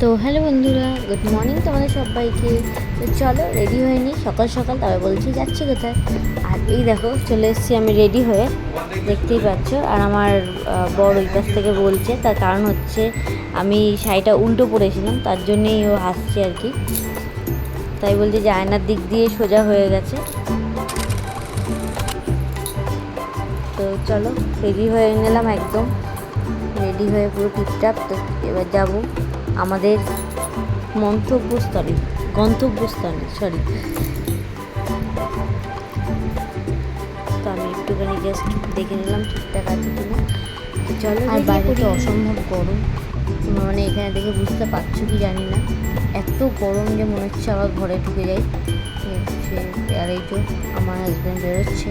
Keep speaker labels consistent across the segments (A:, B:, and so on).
A: তো হ্যালো বন্ধুরা, good morning তোমাদের সবাইকে। তো চলো রেডি হয়ে নি সকাল সকাল তবে বলছি যাচ্ছি কোথায়? আর এই দেখো, চলে এসেছি আমি রেডি হয়ে। দেখতেই পাচ্ছ। আর আমার বড় ওই পাশ থেকে বলছে, তার কারণ হচ্ছে আমি শাড়িটা উল্টো পরেছিলাম, তার জন্যেই ও হাসছে আর কি। তাই বলছে যে আয়নার দিক দিয়ে সোজা হয়ে গেছে। তো চলো রেডি হয়ে নিলাম একদম। রেডি হয়ে পুরো টিপটাপ তো এবার যাব আমাদের মন্তব্যস্থলে গন্তব্যস্থলে সরি তো আমি একটুখানি জাস্ট দেখে নিলাম ঠিকঠাক আছে কিনা। চলো আর বাইরে তো অসম্ভব গরম। মানে এখানে দেখে বুঝতে পারছ কি জানি না। এত গরম যে মনে হচ্ছে আবার ঘরে ঢুকে যাই। আর এই তো আমার হাজব্যান্ড বেরোচ্ছে।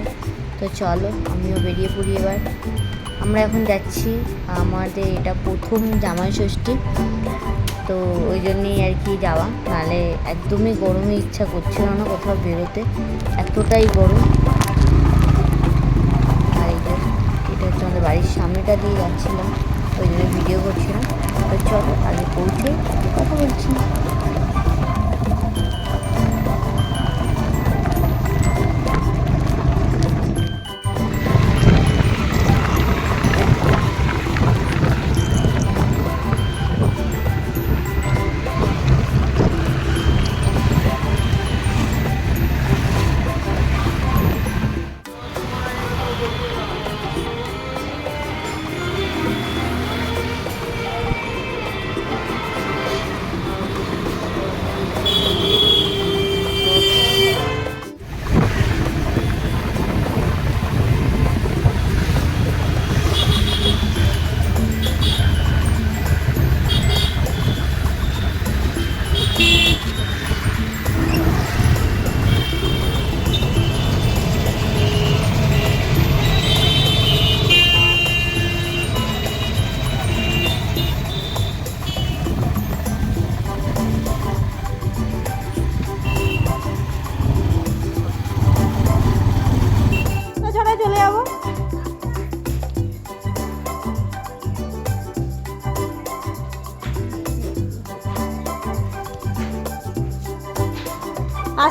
A: তো চলো আমিও বেরিয়ে পড়ি এবার। আমরা এখন যাচ্ছি আমাদের এটা প্রথম জামাই ষষ্ঠী তো ওই জন্যই আর কি যাওয়া। নাহলে একদমই গরমে ইচ্ছা করছিল না কোথাও বেরোতে। এতটাই গরম। আর যে, এটা হচ্ছে আমাদের বাড়ির সামনেটা দিয়ে যাচ্ছিলাম। ওই জন্য ভিডিও করছিলাম। তো চলো, আগে পৌঁছে কথা বলছি।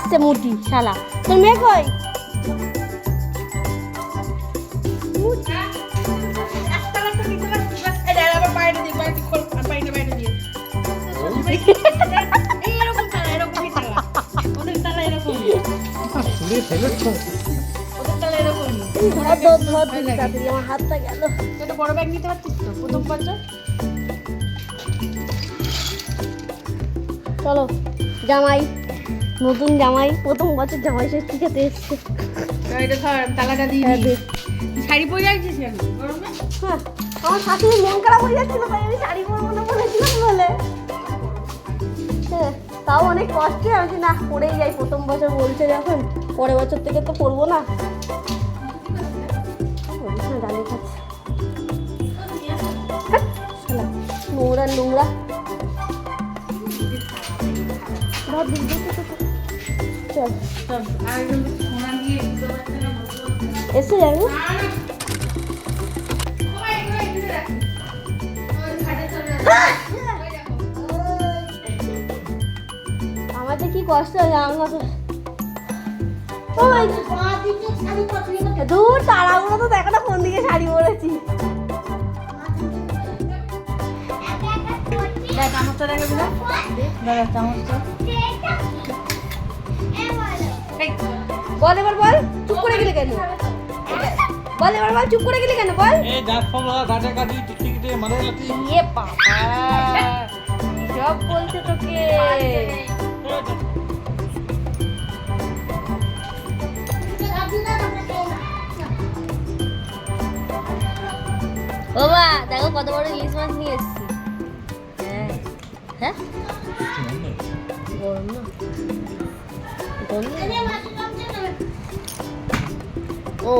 B: আসছে মুটি শালা। তোর মেয়ে কই? চলো জামাই। নতুন জামাই প্রথম বছর জামাই ষষ্ঠী খেতে এসছে।
C: এটা ধর তালাটা দিয়ে
B: হ্যাঁ,
C: দিই। শাড়ি পরে যাচ্ছিস কেন? গরমে?
B: হ্যাঁ আমার শাশুড়ি মন খারাপ হয়ে যাচ্ছিল তাই আমি শাড়ি পরবো না বলেছিলাম বলে। হ্যাঁ তাও অনেক কষ্টে আমি না পরেই যাই প্রথম বছর বলছে যখন পরের বছর থেকে তো পরবো না। খাচ্ছে হ্যাঁ, নোংরা নোংরা। চল। এসে যাব
C: দেখো।
B: আমার যে কি কষ্ট হয় আমার ওই দূর তারাগুলো তো দেখো না কোন দিকে শাড়ি পরেছি
C: দেখ, চামচটা দেখে দিলাম। দাদা, চামচটা।
B: বল এবার বল চুপ করে গেলে কেন? বল এবার বল চুপ করে গেলে কেন? বল।
D: এ দাঁত ফোলা দাঁতে কাটি মারে লাতি এ
B: ইয়ে বাবা জব বলছে তোকে। বাবা দেখো কত বড় ইলিশ মাছ নিয়ে এসেছি। হ্যাঁ হ্যাঁ? গরম না? ও।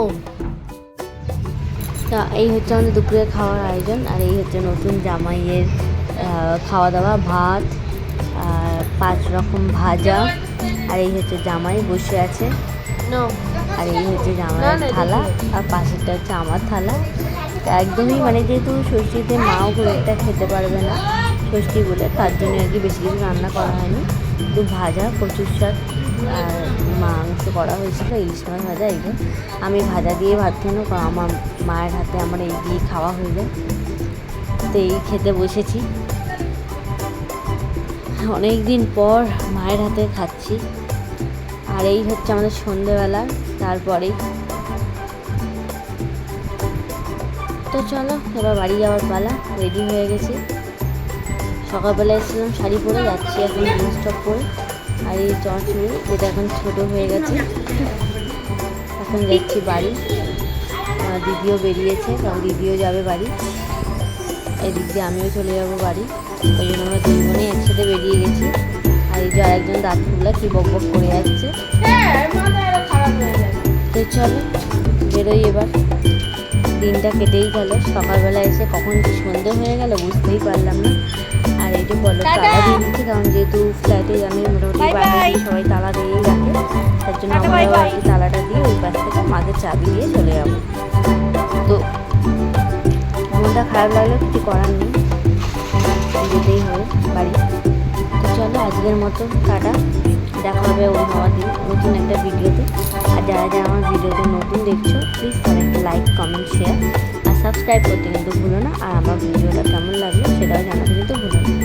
B: তা এই হচ্ছে আমাদের দুপুরের খাওয়ার আয়োজন আর এই হচ্ছে নতুন জামাইয়ের খাওয়া দাওয়া ভাত আর পাঁচ রকম ভাজা আর এই হচ্ছে জামাই বসে আছে। আর এই হচ্ছে জামাইয়ের থালা আর পাশেরটা হচ্ছে আমার থালা।
A: একদমই মানে যেহেতু ষষ্ঠীতে মাও খুব একটা খেতে পারবে না ষষ্ঠী বলে তার জন্য আর কি বেশি কিছু রান্না করা হয়নি। একটু ভাজা কচুর শাক আর মাংস করা হয়েছিল ইলিশ মাছ ভাজা এইগুলো আমি ভাজা দিয়ে ভাত কারণ আমার মায়ের হাতে আমার এই দিয়ে খাওয়া হয়ে যায়। তো এই খেতে বসেছি। অনেক দিন পর মায়ের হাতে খাচ্ছি। আর এই হচ্ছে আমাদের সন্ধেবেলা, তারপরেই। তো চলো, এবার বাড়ি যাওয়ার পালা রেডি হয়ে গেছি। সকালবেলা এসেছিলাম, শাড়ি পরে যাচ্ছি এখন জিন্স টপ পরে। আর এই চড়চড়ি যেটা এখন ছোট হয়ে গেছে। এখন যাচ্ছি বাড়ি। দিদিও বেরিয়েছে, কারণ দিদিও যাবে বাড়ি। এদিক দিয়ে আমিও চলে যাব বাড়ি। ওই জন্য আমরা দুই বোনেই একসাথে বেরিয়ে গেছি। আর এই যে আরেকজন দাঁত ফুলা কি বক বক করে যাচ্ছে। তো চলো, বেরোই এবার। দিনটা কেটেই গেল। সকালবেলা এসে কখন যে সন্ধে হয়ে গেল বুঝতেই পারলাম না। এই যে বলো। তালা দিয়ে দিচ্ছি কারণ যেহেতু ফ্ল্যাটে জানি মোটামুটি বাইরে সবাই তালা দিয়েই রাখে তার জন্য আমরা কি তালাটা দিয়ে ওই পাশ থেকে মাকে চাবি দিয়ে চলে যাব। তো মনটা খারাপ লাগলেও কিছু করার নেই। যেতেই হবে বাড়ি। তো চলো আজকের মতো টাটা। দেখা হবে ওই হওয়া দিন নতুন একটা ভিডিওতে। আর যারা যারা আমার ভিডিওতে নতুন দেখছ প্লিজ তারা একটা লাইক কমেন্ট শেয়ার সাবস্ক্রাইব করতে কিন্তু ভুলো না। আর আমার ভিডিওটা কেমন লাগল সেটাও জানাতে কিন্তু ভুলো না।